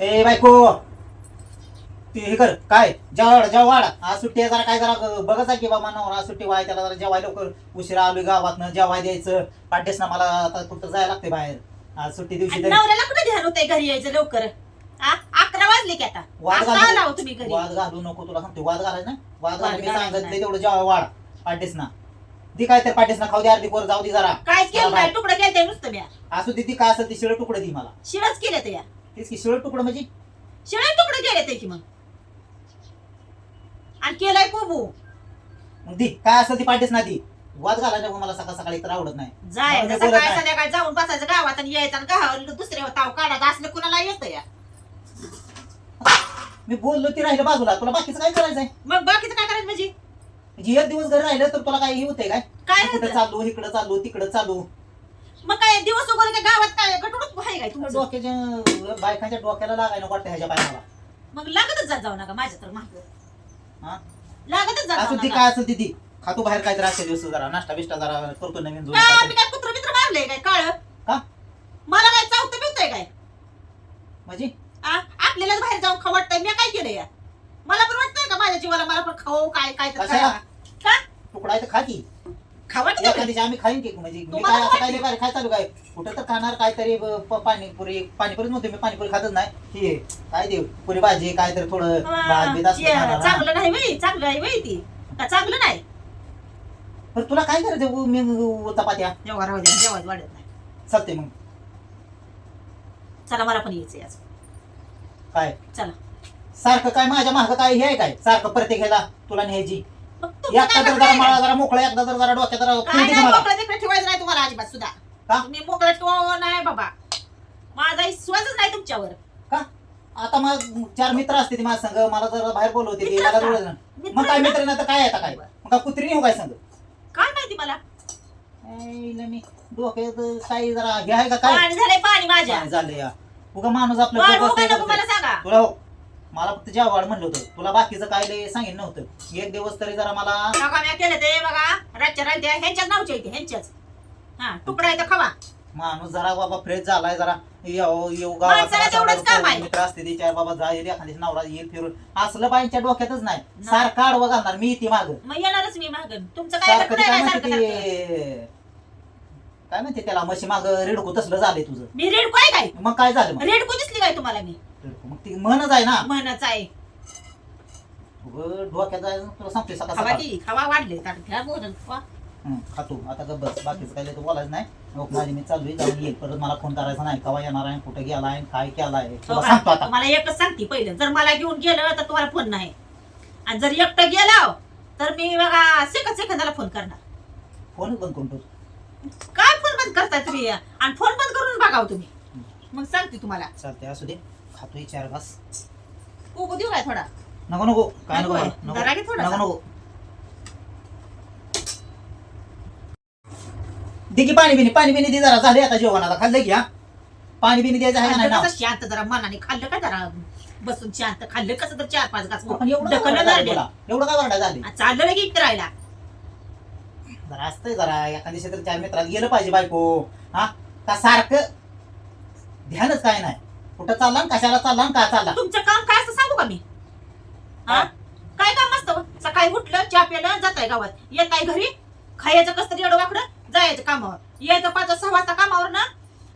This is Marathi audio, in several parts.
ए बायको. ते हे कर काय? जेवाड जेवाड आज सुट्टी आहे जरा काय जरा बघत आहे की बाबा नवरा आज सुट्टी व्हाय त्याला जरा जेवाय लवकर. उशिरा आलोय गावातनं जेवाय द्यायचं. पाड्यास ना मला आता कुठं जायला लागते बाहेर. आज सुट्टी दिवशी आणि तरी नवऱ्याला कुठे ध्यान होतंय घरी यायचं लवकर? आ? अकरा वाजले की आता. वाद आता आला हो घालू तुम्ही घरी. वाद घालू नको तुला सांगते वाद घालायचं ना? वाद घालायचं मी वाद घालायचं सांगितलं नाही. तेवढं जेवाय वाढ. ना दी काय तर ना खाऊ दे अर्धी पोर जाऊ दे जरा. काय केलं चला नाही बाय. तुकडं केलं नुसतं म्या. असू दे ती काय असेल ती शिळ तुकडं दी मला. शिळच केले ते या. तेच की शिळ तुकडं म्हणजे? शिळे तुकडे केले ते की मग. आणि केलाय कोबू. मग दी काय असेल ती पाड्यास ना दी वाद घालायला मला सकाळ सकाळी तर आवडत नाही. जाय मला जसं बोलत काय नाही. संध्याकाळी जाऊन बसायचं गावात आणि यायचं आणि गावाला दुसऱ्या ताव काढायचं असलं कुणाला येतं या. मी बोललो ती राहिलं बाजूला तुला बाकीचं काय करायचंय? मग बाकीचं काय करायचं म्हणजे? म्हणजे एक दिवस घरी राहिलं तर तुला काही होतंय काय? काय कुठं होतं? चाललो इकडं चाललो तिकडं चालू मग काय दिवस उगवले काय गावात काय? गटुडच आहे काय तुमचं? डोक्याच्या बायकांच्या डोक्याला लागाय नको वाटतं ह्याच्या बायकाला मग लागतच जात जाऊ नका माझ्या तर माग. हा? लागतच जात जाऊ असं ती नका. काय असेल ती खातो बाहेर काय तर दिवस जरा नाश्ता बिष्टा जरा करतो नवीन काहीतरी. आम्ही काय कुत्र मित्र मारलंय काय? काळ? का? मला काय चावतं बिवतंय काय? म्हणजे? आ? आपल्यालाच बाहेर जाऊन खाऊ वाटतंय मी काय केलं या मला पण वाटतंय का माझ्या जीवाला मला पण खाऊ काय काय तर कशाला? खावा. का? तुकडा आहे तर खा की. एका? दिवशी आम्ही खाईन म्हणजे मी काय असं काय चालू काय? कुठं तर खाणार काहीतरी ब- प- पाणीपुरी पाणीपुरीच नव्हते मी पाणीपुरी खातच नाही. हे काय ते पुरी भाजी काय तर थोडं भात बीत असलं जे- खाणार, हा. चांगलं नाही बाई चांगलं आहे बाई ती. का चांगलं नाही? तुला काय करायचं उ- मी उ- चपात्या? जेव्हा राहू दे जेव्हा वाढत नाही. चालते मग. चला मला पण यायचंय आज. काय? चला. सारखं काय माझ्या मागं काय हे आहे काय? सारखं प्रत्येक ह्याला तुला न्यायची. एकदा काय तर म्हणणं जरा आहे मला काय? जरा मोकळा एकदा तर जरा डोक्यात जरा काय फिरते नाही मला मोकळं तिकडे ठेवायचं नाही तुम्हाला अजिबात सुद्धा. मोकळं ठेवा नाही बाबा. माझा विश्वासच नाही तुमच्यावर. का? आता मग चार मित्र असते ती माझ्या संग मला जर बाहेर बोलवते ते मित्र मला असतात. बोलवलं मित्र मग काय? मित्र नाही तर काय आता काय? मग काय कुत्री हो काय संग? काय माहिती मला? ऐला मी डोक्यात काही जरा हे आहे का काय? पाणी झालंय पाणी माझ्या. काय झालं या. उगा माणूस आपलं काय नको. मला सांगा. तुला हो. मला फक्त जेवाड म्हणलं होतं तुला बाकीचं काय लय सांगितलं नव्हतं. एक दिवस तरी जरा मला नका मी केलं ते बघा. रातच्या राहत्या ह्यांच्याच नावच्या इथे ह्यांच्याच. हा तुकडा आहे तर खावा. माणूस जरा बाबा फ्रेश झालाय जरा. येऊ येऊ माणसाला तेवढंच काम आहे. मित्र असते ते चार बाबा जाईल एखाद्या नवरा येईल फिरून. असलं बाईंच्या डोक्यातच नाही. नाही. सारखं आडवं घालणार मी ती माग. मग येणारच मी मागं. तुमचं काय सारखं कुठे ते काय म्हणते सारखं सारखं ते? काय म्हणते त्याला म्हशी माग रेडको तसलं झालंय तुझं. मी रेडको आहे काय? मग काय झालं मग? रेडको दिसली काय तुम्हाला मी? रेडको. मग ती म्हणच आहे ना. म्हणच आहे. उगं डोक्यात जायचं तुला सांगतोय सकाळ खावा सकाळ. की खावा वाढले ताट घ्या बोलून खावा. हं, खातो. आता गप बस बाकीचं लय तर बोलायचं नाही. मग माझी मी चालू आहे जाऊन येईल परत मला फोन करायचा नाही. कवा येणार आहे कुठे गेलाय काय केलाय तुला हो सांगतो? आता. तुम्हाला एकच सांगते पहिलं. जर मला घेऊन गेलं तर तुम्हाला फोन नाही. आणि जर एकटं गेलो तर मी बघा सेकंद सेकंदाला फोन करणार. फोनच बंद करून ठेवतो काय फोन बंद करताय तुम्ही? आणि फोन बंद करून बघाव तुम्ही. मग सांगते तुम्हाला. चालते असू दे. खातोय चार घास. कोको देऊ काय थोडा? नको नको. काय नको नको जरा घे थोडासा. नको नको. दे की पाणी बिनी पाणी बिनी दे जरा. झाले आता जेवण आता. खाल्लं की हा? पाणी बिनी द्यायचं आहे का नाही खाल्लं ना? कसं? शांत जरा मनाने खाल्लं का जरा? बसून शांत खाल्लं कसं तर चार पाच घास? पण एवढं काय ढकललं वरडा झाली? तुला? एवढं काय वरडा झाली? चाललं की फिरायला जरा असतंय जरा. एखाद्या तर चार मित्रात गेलं पाहिजे बायको. हा? का सारखं ध्यानच काय नाही. कुठं चालला न कशाला चालला न का चालला? तुमचं काम काय असतं सांगू का मी? हा? काय काम असतं? सकाळी उठलं चहा प्यायला जाताय गावात. येत आहे घरी खायचं कसं तरी एवढं वाकडं जायचं कामावर. यायचं पाच सहा वाजता कामावर ना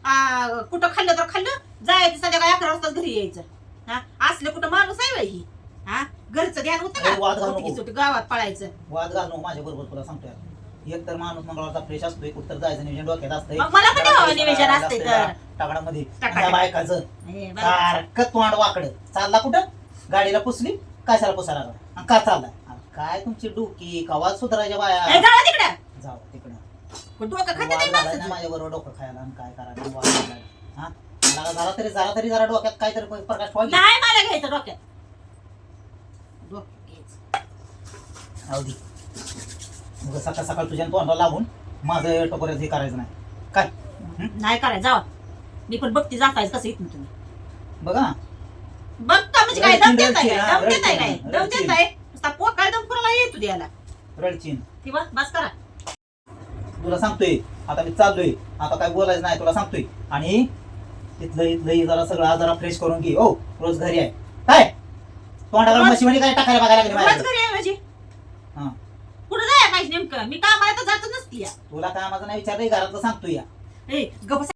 आ, कुठं खाल्लं तर खाल्लं जायचं संध्याकाळी अकरा वाजता घरी यायचं. हा? असलं कुठं माणूस आहे बाई ही. हा? घरचं ध्यान होतं अरे, वाद का घालू नको. सुटकी सुटकी गावात पळायचं. वाद घाल नको माझ्या बरोबर तुला सांगतोय आता. एक तर माणूस मंगळवारचा फ्रेश असतोय कुठं डोक्यात नियोजन डोक्यात असतंय. मग मला पण नियोजन असतंय तर. टाकडामध्ये. त्या बायकाचं. हे बघा. सारखं तोंड वाकडं. चालला कुठं? गाडीला पुसली कशाला पुसायला लागला? आणि का चाललाय? आणि काय तुमची डोकी कवा सुधारायच्या हे बाया तिकडं. जाऊ तिकडं. डोकं खाते वाद नाही घालायला माणसाचं. माझ्या बरोबर डोकं खायला आणि काय करायला वाद घालायला हा? जरा तरी जरा तरी जरा डोक्यात काहीतरी प्रकाश व्हावी नाही मला घ्यायचं डोक्यात. डोक्यात घ्यायचं. अवधी मग सकाळ सकाळ तुझ्या तोंडाला लावून माझं टोकऱ्यात हे करायचं नाही. काय? नाही करायचं जावा. मी पण बघते जाताय कसं इथून तुम्ही. बघा. बघता म्हणजे काय? दम देताय काय? दम देताय काय? दम रडचीन. देताय? नुसता पोकाळ दम कुणाला येतो द्यायला? रडचीन. बस करा. तुला सांगतोय आता मी चाललोय. आता काय बोलायचं नाही तुला सांगतोय. आणि इथलं इथलं जरा सगळं जरा फ्रेश करून घे. हो रोज घरी आहे. काय? तोंडाला मशीमध्ये काय टाकायला बघायला लागली रोज माझ्याकडे? घरी आहे माझी हा कुठं जाय पाहिजे नेमकं. मी कामाला तर जात नसती या. तुला कामाचं नाही विचारलंय घरातलं सांगतो या. ए गप